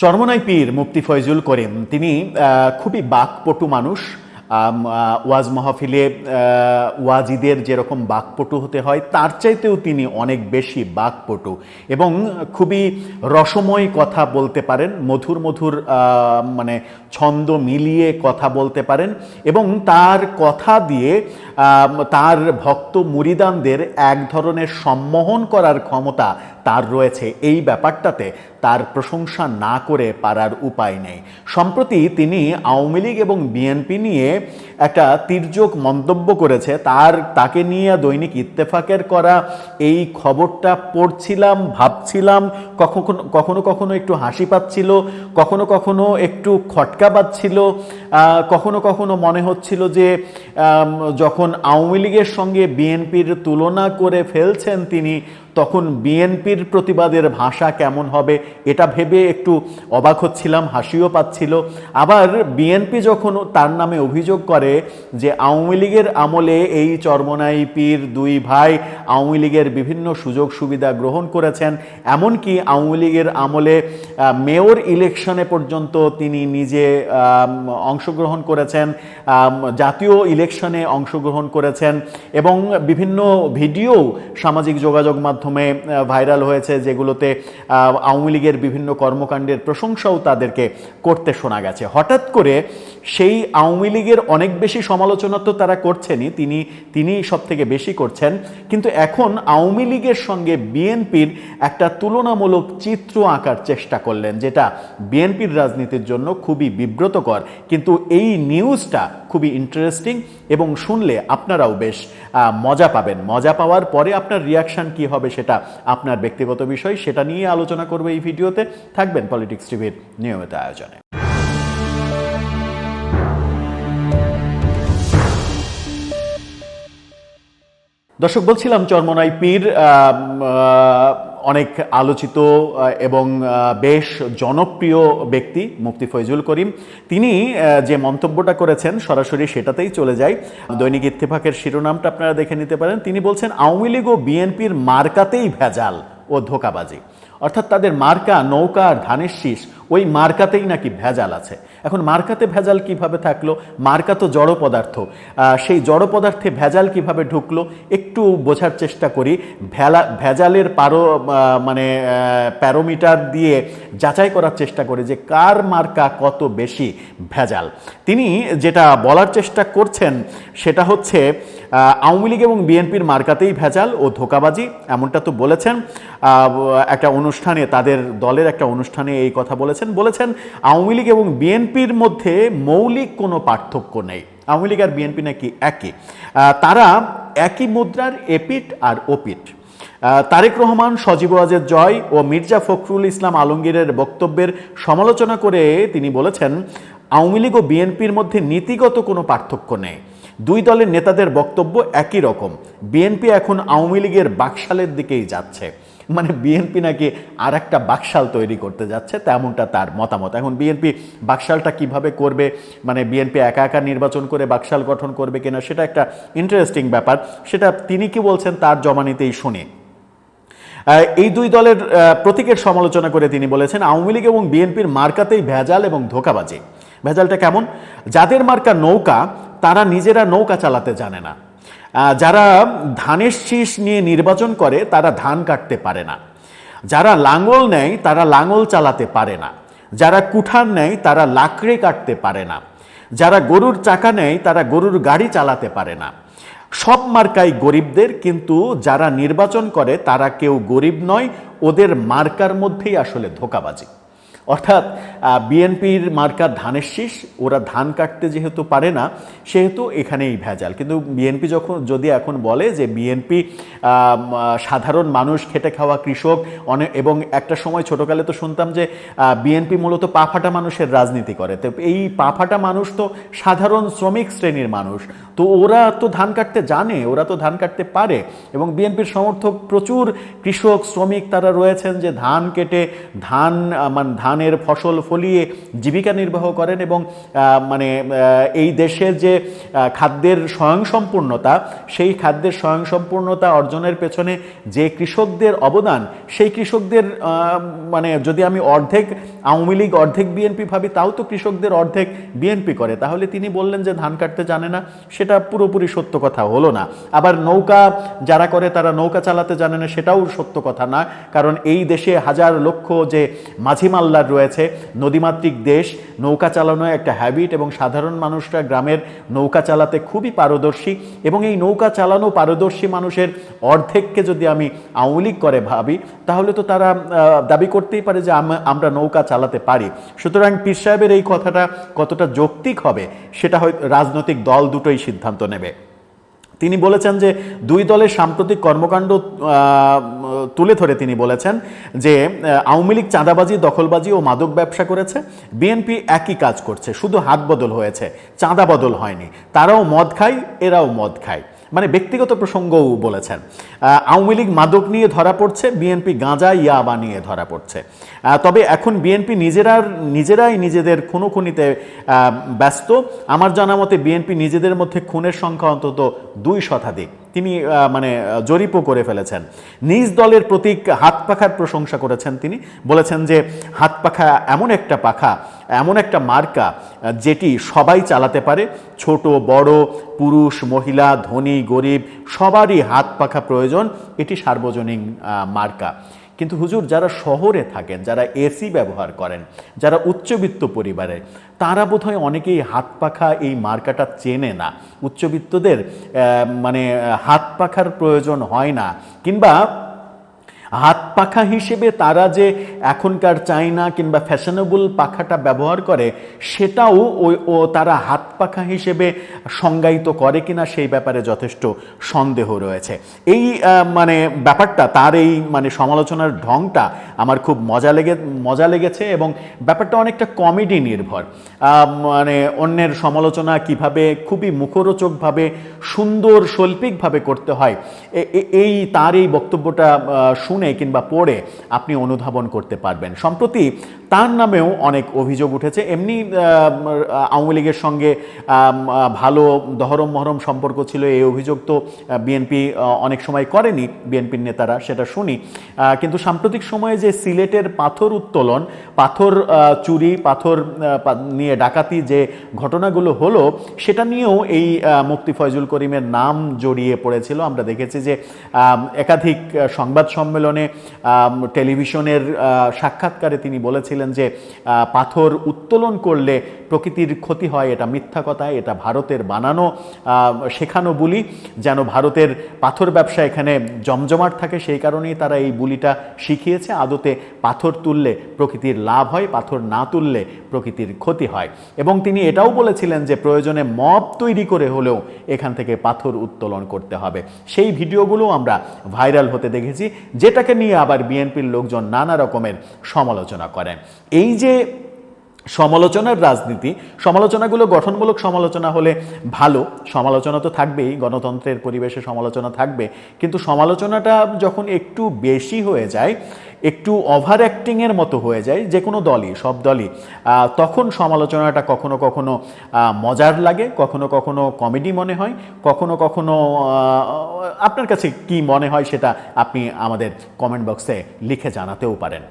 চরমনাই পীর মুফতি ফয়জুল করিম, তিনি খুবই বাকপটু মানুষ। ওয়াজ মাহফিলে ওয়াজিদের যেরকম বাকপটু হতে হয়, তার চাইতেও তিনি অনেক বেশি বাকপটু। এবং খুবই রসময় কথা বলতে পারেন, মধুর মধুর মানে ছন্দ মিলিয়ে কথা বলতে পারেন এবং তার কথা দিয়ে তার ভক্ত মুরিদানদের এক ধরনের সম্মোহন করার ক্ষমতা তার রয়েছে এই ব্যাপারটাতে তার প্রশংসা না করে পারার উপায় নেই। সম্প্রতি তিনি আওয়ামী লীগ এবং বিএনপি নিয়ে একটা তির্যক মন্তব্য করেছে। তার, তাকে নিয়ে দৈনিক ইত্তেফাকের করা এই খবরটা পড়ছিলাম, ভাবছিলাম, কখনো কখনো কখনো একটু হাসি পাচ্ছিল, কখনো কখনো একটু খটকা পাচ্ছিল কখনো কখনো মনে হচ্ছিল যে যখন আওয়ামী লীগের সঙ্গে বিএনপির তুলনা করে ফেলছেন তিনি তখন বিএনপির প্রতিবাদের ভাষা কেমন হবে এটা ভেবে একটু অবাক হচ্ছিলাম, হাসিও পাচ্ছিল। আবার বিএনপি যখন তার নামে অভিযোগ করে যে আওয়ামী লীগের আমলে এই চরমনাই পীর দুই ভাই আওয়ামী লীগের বিভিন্ন সুযোগ সুবিধা গ্রহণ করেছেন, এমনকি আওয়ামী লীগের আমলে মেয়র ইলেকশনে পর্যন্ত তিনি নিজে অংশগ্রহণ করেছেন জাতীয় ইলেকশনে অংশগ্রহণ করেছেন এবং বিভিন্ন ভিডিও সামাজিক যোগাযোগ মাধ্যমে আহ, ভাইরাল হয়েছে যেগুলোতে আওয়ামী লীগের বিভিন্ন কর্মকাণ্ডের প্রশংসাও তাদেরকে করতে শোনা গেছে। হঠাৎ করে সেই আওয়ামী লীগের অনেক বেশি সমালোচনা তো তারা করছেনই, তিনি তিনি সব থেকে বেশি করছেন। কিন্তু এখন আওয়ামী লীগের সঙ্গে বিএনপির একটা তুলনামূলক চিত্র আঁকার চেষ্টা করলেন, যেটা বিএনপির রাজনীতির জন্য খুবই বিব্রতকর। কিন্তু এই নিউজটা খুবই ইন্টারেস্টিং এবং শুনলে আপনারাও বেশ মজা পাবেন। মজা পাওয়ার পরে আপনার রিয়াকশন কি হবে সেটা আপনার ব্যক্তিগত বিষয়, সেটা নিয়ে আলোচনা করব এই ভিডিওতে। থাকবেন পলিটিক্স টিভির নিয়মিত আয়োজনে। দর্শক, বলছিলাম চরমনাই পীর অনেক আলোচিত এবং বেশ জনপ্রিয় ব্যক্তি মুফতি ফয়জুল করিম। তিনি যে মন্তব্যটা করেছেন, সরাসরি সেটাতেই চলে যায় দৈনিক ইত্তেফাকের শিরোনামটা আপনারা দেখে নিতে পারেন। তিনি বলছেন, আওয়ামী লীগ ও বিএনপির মার্কাতেই ভেজাল ও ধোকাবাজি। অর্থাৎ তাদের মার্কা, নৌকা ধানের শীষ, ওই মার্কাতেই নাকি ভেজাল আছে। এখন মার্কাতে ভেজাল কীভাবে থাকল? মার্কা তো জড় পদার্থ। সেই জড় পদার্থে ভেজাল কীভাবে ঢুকলো? একটু বোঝার চেষ্টা করি। ভেলা, ভেজালের পারো মানে প্যারোমিটার দিয়ে যাচাই করার চেষ্টা করি যে কার মার্কা কত বেশি ভেজাল। তিনি যেটা বলার চেষ্টা করছেন সেটা হচ্ছে আওয়ামী লীগ এবং বিএনপির মার্কাতেই ভেজাল ও ধোকাবাজি, এমনটা তো বলেছেন। একটা অনুষ্ঠানে তাদের দলের একটা অনুষ্ঠানে এই কথা বলেছেন। বলেছেন, আওয়ামী লীগ এবং বিএনপির মধ্যে মৌলিক কোনো পার্থক্য নেই। আওয়ামী লীগ আর বিএনপি নাকি একই। তারা একই মুদ্রার এপিট আর ওপিট তারেক রহমান, সজীব ওয়াজের জয় ও মির্জা ফখরুল ইসলাম আলমগীরের বক্তব্যের সমালোচনা করে তিনি বলেছেন, আওয়ামী লীগ ও বিএনপির মধ্যে নীতিগত কোনো পার্থক্য নেই। দুই দলের নেতাদের বক্তব্য একই রকম। বিএনপি এখন আওয়ামী লীগের বাকশালের দিকেই যাচ্ছে। মানে বিএনপি নাকি আর একটা বাকশাল তৈরি করতে যাচ্ছে, তেমনটা তার মতামত। এখন বিএনপি বাকশালটা কীভাবে করবে মানে বিএনপি একা একা নির্বাচন করে বাকশাল গঠন করবে কিনা, সেটা একটা ইন্টারেস্টিং ব্যাপার। সেটা তিনি কি বলছেন তার জমানিতেই শুনে। এই দুই দলের প্রতীকের সমালোচনা করে তিনি বলেছেন, আওয়ামী লীগ এবং বিএনপির মার্কাতেই ভেজাল এবং ধোকাবাজি। ভেজালটা কেমন? যাদের মার্কা নৌকা তারা নিজেরা নৌকা চালাতে জানে না। যারা ধানের শীষ নিয়ে নির্বাচন করে, তারা ধান কাটতে পারে না। যারা লাঙল নেয়, তারা লাঙল চালাতে পারে না। যারা কুঠার নেয়, তারা লাকড়ে কাটতে পারে না। যারা গরুর চাকা নেয়, তারা গরুর গাড়ি চালাতে পারে না। সব মার্কাই গরিবদের, কিন্তু যারা নির্বাচন করে, তারা কেউ গরিব নয়, ওদের মার্কার মধ্যেই আসলে ধোকাবাজি। অর্থাৎ বিএনপির মার্কার ধানের শীষ, ওরা ধান কাটতে যেহেতু পারে না, সেহেতু এখানেই ভেজাল। কিন্তু বিএনপি যখন, যদি এখন বলে যে বিএনপি সাধারণ মানুষ, খেটে খাওয়া কৃষক অনেক এবং একটা সময় ছোটকালে তো শুনতাম যে বিএনপি মূলত পাফাটা মানুষের রাজনীতি করে। তো এই পাফাটা মানুষ তো সাধারণ শ্রমিক শ্রেণির মানুষ। তো ওরা তো ধান কাটতে জানে, ওরা তো ধান কাটতে পারে। এবং বিএনপির সমর্থক প্রচুর কৃষক, শ্রমিক তারা রয়েছেন যে ধান কেটে, ধান মানে ধান ধানের ফসল ফলিয়ে জীবিকা নির্বাহ করেন এবং মানে এই দেশের যে খাদ্যের স্বয়ংসম্পূর্ণতা, সেই খাদ্যের স্বয়ংসম্পূর্ণতা অর্জনের পেছনে যে কৃষকদের অবদান, সেই কৃষকদের মানে যদি আমি অর্ধেক আওয়ামী লীগ, অর্ধেক বিএনপি ভাবি, তাও তো কৃষকদের অর্ধেক বিএনপি করে। তাহলে তিনি বললেন যে ধান কাটতে জানে না, সেটা পুরোপুরি সত্য কথা, হলো না। আবার নৌকা যারা করে, তারা নৌকা চালাতে জানে না, সেটাও সত্য কথা না। কারণ এই দেশে হাজার লক্ষ যে মাঝি মাল্লার রয়েছে। নদীমাতৃক দেশ, নৌকা চালানো একটা হ্যাবিট এবং সাধারণ মানুষরা গ্রামের নৌকা চালাতে খুবই পারদর্শী এবং এই নৌকা চালানো পারদর্শী মানুষের অর্ধেককে যদি আমি আওয়ামী করে ভাবি, তাহলে তো তারা দাবি করতেই পারে যে আমরা নৌকা চালাতে পারি। সুতরাং পীর সাহেবের এই কথাটা কতটা যৌক্তিক হবে, সেটা হয়তো রাজনৈতিক দল দুটোই সিদ্ধান্ত নেবে। তিনি বলেছেন যে দুই দলের সাম্প্রতিক কর্মকাণ্ড তুলে ধরে তিনি বলেছেন যে আওয়ামী লীগ চাঁদাবাজি, দখলবাজি ও মাদক ব্যবসা করেছে। বিএনপি একই কাজ করছে। শুধু হাত বদল হয়েছে। চাঁদা বদল হয়নি। তারাও মদ খায়, এরাও মদ খায়। মানে ব্যক্তিগত প্রসঙ্গও বলেছেন। আওয়ামী লীগ মাদক নিয়ে ধরা পড়ছে বিএনপি গাঁজা ইয়াবা নিয়ে ধরা পড়ছে। তবে এখন বিএনপি নিজেরা নিজেরাই নিজেদের খুনোখুনিতে আহ, ব্যস্ত। আমার জানা মতে বিএনপি নিজেদের মধ্যে খুনের সংখ্যা অন্তত দুই শতাধিক। তিনি মানে জরিপও করে ফেলেছেন। নিজ দলের প্রতীক হাত পাখার প্রশংসা করেছেন তিনি। বলেছেন যে, হাত পাখা এমন একটা পাখা, এমন একটা মার্কা যেটি সবাই চালাতে পারে। ছোট, বড়, পুরুষ, মহিলা, ধনী, গরিব, সবারই হাত পাখা প্রয়োজন। এটি সার্বজনীন মার্কা। কিন্তু হুজুর, যারা শহরে থাকেন, যারা এসি ব্যবহার করেন, যারা উচ্চবিত্ত পরিবারে, তারা বোধহয় অনেকেই হাত পাখা এই মার্কাটা চেনে না। উচ্চবিত্তদের মানে হাত পাখার প্রয়োজন হয় না। কিংবা হাত পাখা হিসেবে তারা যে এখনকার চাইনা কিংবা ফ্যাশনেবল পাখাটা ব্যবহার করে, সেটাও ওই, ও তারা হাত পাখা হিসেবে সংজ্ঞায়িত করে কিনা সেই ব্যাপারে যথেষ্ট সন্দেহ রয়েছে। এই মানে ব্যাপারটা, তার এই মানে সমালোচনার ঢংটা আমার খুব মজা লেগে, মজা লেগেছে এবং ব্যাপারটা অনেকটা কমেডি নির্ভর। মানে অন্যের সমালোচনা কীভাবে খুবই মুখরোচকভাবে, সুন্দর শৈল্পিকভাবে করতে হয় এই, তার এই বক্তব্যটা শুনে কিংবা পড়ে আপনি অনুধাবন করতে পারবেন। সম্প্রতি তার নামেও অনেক অভিযোগ উঠেছে। এমনি আওয়ামী লীগের সঙ্গে ভালো দহরম মহরম সম্পর্ক ছিল, এই অভিযোগ তো বিএনপি অনেক সময় করেনি বিএনপির নেতারা, সেটা শুনি। কিন্তু সাম্প্রতিক সময়ে যে সিলেটের পাথর উত্তোলন, পাথর চুরি, পাথর নিয়ে ডাকাতি যে ঘটনাগুলো হলো, সেটা নিয়েও এই মুফতি ফয়জুল করিমের নাম জড়িয়ে পড়েছিল। আমরা দেখেছি যে একাধিক সংবাদ সম্মেলনে আম, টেলিভিশনের সাক্ষাৎকারে তিনি বলেছিলেন যে পাথর উত্তোলন করলে প্রকৃতির ক্ষতি হয় এটা মিথ্যা কথা এটা ভারতের বানানো শেখানো বুলি যেন ভারতের পাথর ব্যবসা এখানে জমজমাট থাকে সেই কারণেই তারা এই বুলিটা শিখিয়েছে আদতে পাথর তুললে প্রকৃতির লাভ হয় পাথর না তুললে প্রকৃতির ক্ষতি হয়। এবং তিনি এটাও বলেছিলেন যে প্রয়োজনে মব তৈরি করে হলেও এখান থেকে পাথর উত্তোলন করতে হবে। সেই ভিডিওগুলো আমরা ভাইরাল হতে দেখেছি যেটাকে নিয়ে আবার বিএনপির লোকজন নানা রকমের সমালোচনা করেন এই যে সমালোচনার রাজনীতি, সমালোচনাগুলো গঠনমূলক সমালোচনা হলে ভালো, সমালোচনা তো থাকবেই, গণতন্ত্রের পরিবেশে সমালোচনা থাকবে, কিন্তু সমালোচনাটা যখন একটু বেশি হয়ে যায় একটু ওভার অ্যাক্টিংয়ের মতো হয়ে যায়, যে কোনো দলই, সব দলই। তখন সমালোচনাটা কখনো কখনো মজার লাগে, কখনো কখনো কমেডি মনে হয়, কখনো কখনো আপনার কাছে কি মনে হয় সেটা আপনি আমাদের কমেন্ট বক্সে লিখে জানাতেও পারেন।